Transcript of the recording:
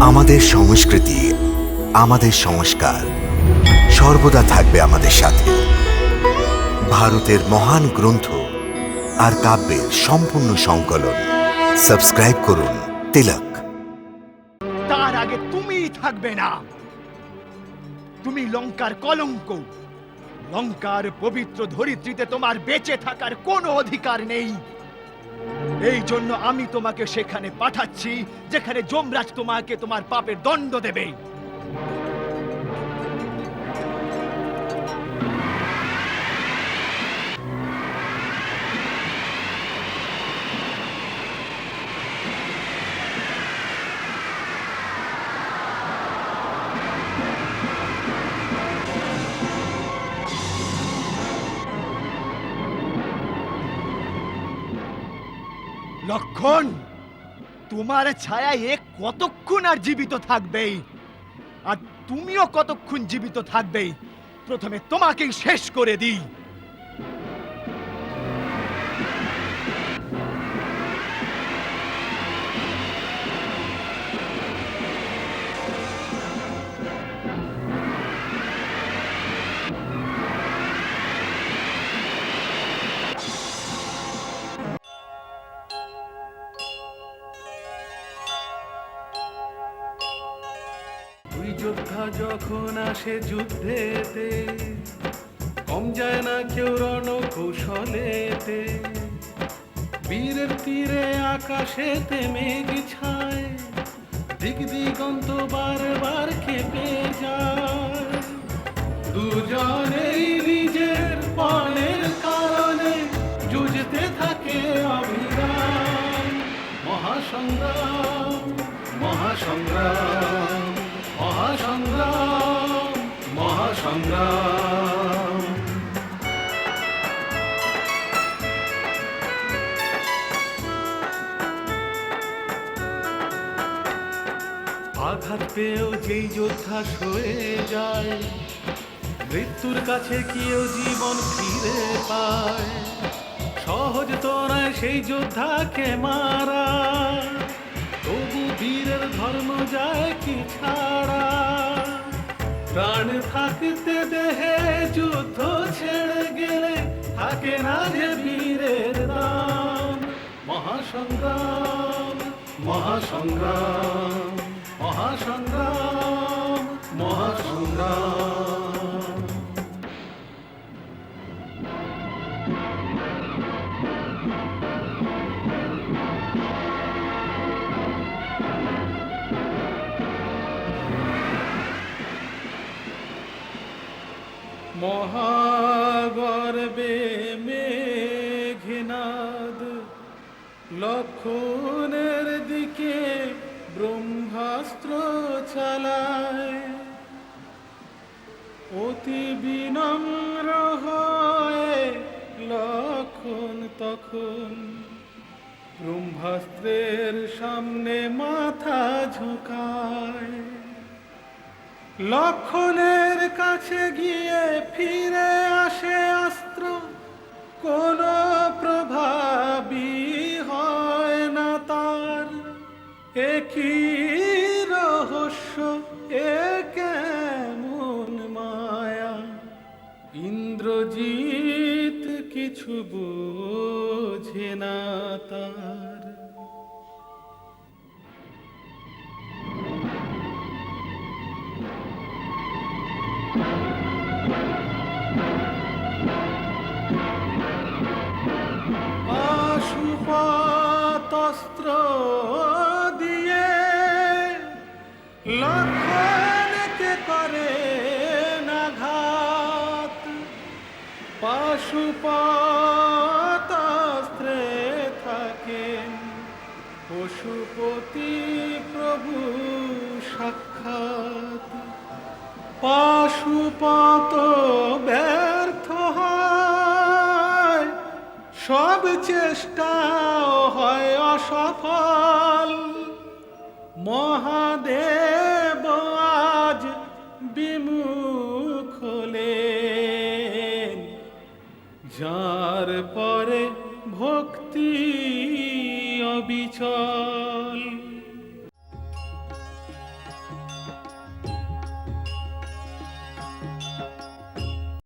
আমাদের সংস্কৃতি, আমাদের সংস্কার সর্বদা থাকবে আমাদের সাথে। ভারতের মহান গ্রন্থ আর কাব্যের সম্পূর্ণ সংকলন। সাবস্ক্রাইব করুন তিলক। তার আগে তুমি থাকবে না। তুমি লঙ্কার কলঙ্ক। লঙ্কার পবিত্র ধরিত্রীতে তোমার বেঁচে থাকার কোনো অধিকার নেই। এই জন্য আমি তোমাকে সেখানে পাঠাচ্ছি যেখানে যমরাজ তোমাকে তোমার পাপের দণ্ড দেবে। লক্ষণ, তোমার ছায়া এ কতক্ষণ আর জীবিত থাকবে আর তুমিও কতক্ষণ জীবিত থাকবে প্রথমে তোমাকেই শেষ করে দিই। যোদ্ধা যখন আসে যুদ্ধেতে, কম যায় না কেউ রণকৌশলেতে। বীরের তীরে আকাশেতে মেঘ ছায় দিক দিগন্ত বারবার কেঁপে যায়। দুজনেই নিজের পণের কারণে যুঝতে থাকে অবিরাম মহাসংগ্রাম মহাসংগ্রাম। মহাসংগ্রাম মহাসংগ্রাম। আঘাত পেয়েও যেই যোদ্ধা সয়ে যায়, মৃত্যুর কাছে কেউ জীবন ফিরে পায়। সহজ তো নয় সেই যোদ্ধাকে মারা ধর্ম যায় কি ছাড়া? প্রাণ থাকতে দেহে যুদ্ধ ছেড়ে গেলে থাকে না যে বীরের দাম। মহাসংগ্রাম মহাসংগ্রাম মহাসংগ্রাম মহাসংগ্রাম। মহাগর্বে মেঘনাদ, লক্ষণের দিকে ব্রহ্মাস্ত্র চালায়। অতি বিনম্র হয়ে লক্ষণ তখন, ব্রহ্মাস্ত্রের সামনে মাথা ঝুঁকায়। লক্ষণের কাছে গিয়ে ফিরে আসে অস্ত্র কোনো প্রভাবী হয় না তার। একই রহস্য কেমন মায়া। ইন্দ্রজিৎ কিছু বোঝে না তার। পাশুপাতস্ত্র দিয়ে লক্ষণকে করে নাঘাত পাশুপাতস্ত্রে থাকেন পশুপতি প্রভু সাক্ষাৎ পাশুপাত ব্যর্থ সব চেষ্টা হয় অসফল। মহাদেব আজ বিমুখ যার পরে ভক্তি অবিচল।